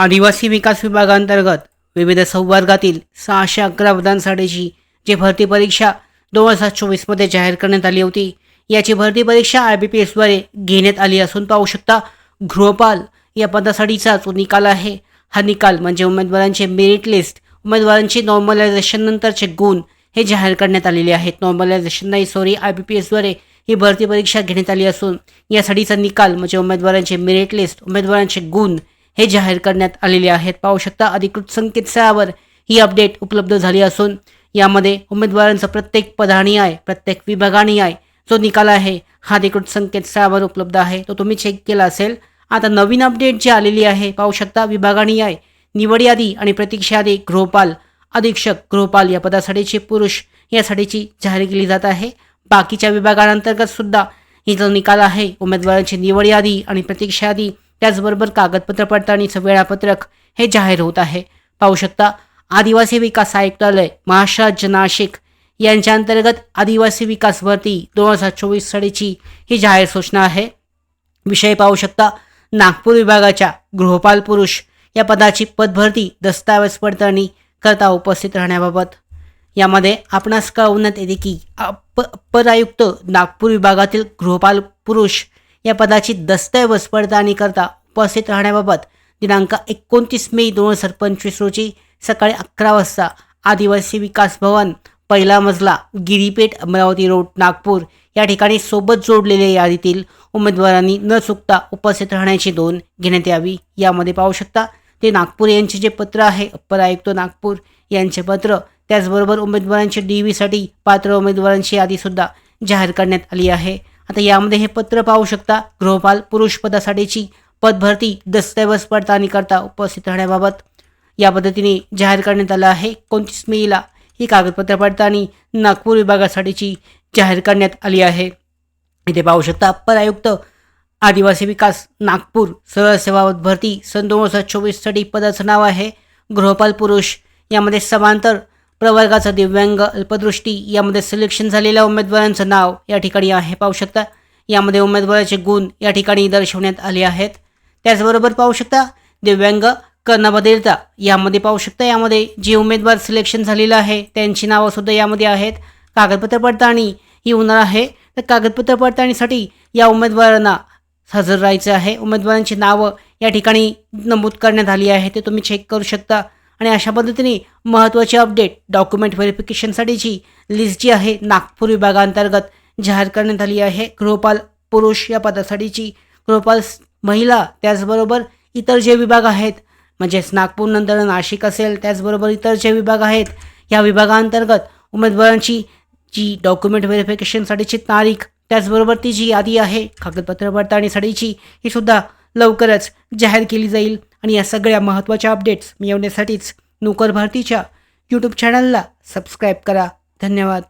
आदिवासी विकास विभागांतर्गत विविध संवर्गातील सहाशे अकरा पदांसाठीची जी भरती परीक्षा दोन हजार चोवीसमध्ये जाहीर करण्यात आली होती याची भरती परीक्षा आय बी पी एसद्वारे घेण्यात आली असून पाहू शकता गृहपाल या पदासाठीचा जो निकाल आहे हा निकाल म्हणजे उमेदवारांचे मेरिट लिस्ट उमेदवारांचे नॉर्मलायझेशन नंतरचे गुण हे जाहीर करण्यात आलेले आहेत. नॉर्मलायझेशन नाही सॉरी आय बी पी एसद्वारे ही भरती परीक्षा घेण्यात आली असून यासाठीचा निकाल म्हणजे उमेदवारांचे मेरिट लिस्ट उमेदवारांचे गुण हे जाहीर करण्यात आलेले आहेत. पाहू शकता अधिकृत संकेतस्थळावर ही अपडेट उपलब्ध झाली असून यामध्ये उमेदवारांचा प्रत्येक पदानिहाय प्रत्येक विभागानिहाय जो निकाल आहे हा अधिकृत संकेतस्थळावर उपलब्ध आहे. तो तुम्ही चेक केला असेल. आता नवीन अपडेट जी आलेली आहे पाहू शकता विभागानिहाय निवड यादी आणि प्रतीक्षा यादी गृहपाल अधीक्षक गृहपाल या पदासाठीचे पुरुष यासाठीची जाहीर केली जात आहे. बाकीच्या विभागांतर्गत सुद्धा ही जो निकाल आहे. उमेदवारांची निवड यादी आणि प्रतीक्षा यादी त्याचबरोबर कागदपत्र पडताळणीचं वेळापत्रक हे जाहीर होत आहे. पाहू शकता आदिवासी विकास आयुक्तालय महाराष्ट्र नाशिक यांच्या अंतर्गत आदिवासी विकास भरती दोन हजार चोवीस साडीची ही जाहीर सूचना आहे. विषय पाहू शकता नागपूर विभागाच्या गृहपाल पुरुष या पदाची पदभरती दस्तावेज पडताळणी करता उपस्थित राहण्याबाबत. यामध्ये आपणास कळवण्यात येते की अप पद आयुक्त नागपूर विभागातील गृहपाल पुरुष या पदाची दस्तऐवज पडताळणी करता उपस्थित राहण्याबाबत दिनांक एकोणतीस मे दोन हजार पंचवीस रोजी सकाळी अकरा वाजता आदिवासी विकास भवन पहिला मजला गिरीपेठ अमरावती रोड नागपूर या ठिकाणी सोबत जोडलेल्या यादीतील उमेदवारांनी न चुकता उपस्थित राहण्याची नोंद घेण्यात यावी. यामध्ये पाहू शकता ते नागपूर यांचे जे पत्र आहे अप्पर आयुक्त नागपूर यांचे पत्र त्याचबरोबर उमेदवारांच्या डी व्हीसाठी पात्र उमेदवारांची यादीसुद्धा जाहीर करण्यात आली आहे. आता यामध्ये हे पत्र पाहू शकता गृहपाल पुरुष पदासाठीची पदभरती दस्तऐवज पडताळणी करता उपस्थित राहण्याबाबत. या पद्धतीने जाहीर करण्यात आलं आहे. एकोणतीस मेला ही कागदपत्र पडताळणी नागपूर विभागासाठीची जाहीर करण्यात आली आहे. इथे पाहू शकता अप्पर आयुक्त आदिवासी विकास नागपूर सरळ सेवा भरती सन दोन हजार चोवीससाठी पदाचं नाव आहे. गृहपाल पुरुष यामध्ये समांतर प्रवर्गाचा दिव्यांग अल्पदृष्टी यामध्ये सिलेक्शन झालेल्या उमेदवारांचं नाव या ठिकाणी आहे पाहू शकता. यामध्ये उमेदवाराचे गुण या ठिकाणी दर्शवण्यात आले आहेत. त्याचबरोबर पाहू शकता दिव्यांग कर्णबधिरता यामध्ये पाहू शकता यामध्ये जे उमेदवार सिलेक्शन झालेलं आहे त्यांची नावंसुद्धा यामध्ये आहेत. कागदपत्र पडताळणी ही होणार आहे. तर कागदपत्र पडताळणीसाठी या उमेदवारांना हजर राहायचं आहे. उमेदवारांची नावं या ठिकाणी नमूद करण्यात आली आहे ते तुम्ही चेक करू शकता. आणि अशा पद्धतीने महत्त्वाचे अपडेट डॉक्युमेंट व्हेरिफिकेशनसाठीची लिस्ट जी आहे नागपूर विभागांतर्गत जाहीर करण्यात आली आहे. गृहपाल पुरुष या पदासाठीची गृहपाल महिला त्याचबरोबर इतर जे विभाग आहेत म्हणजेच नागपूरनंतर नाशिक असेल त्याचबरोबर इतर जे विभाग आहेत या विभागांतर्गत उमेदवारांची जी डॉक्युमेंट व्हेरिफिकेशनसाठीची तारीख त्याचबरोबर ती जी यादी आहे कागदपत्र पडताळणीसाठीची ही सुद्धा लवकरच जाहीर केली जाईल. आणि या सगळ्या महत्त्वाच्या अपडेट्स मिळवण्यासाठीच नोकर भारतीच्या यूट्यूब चॅनलला सबस्क्राईब करा. धन्यवाद.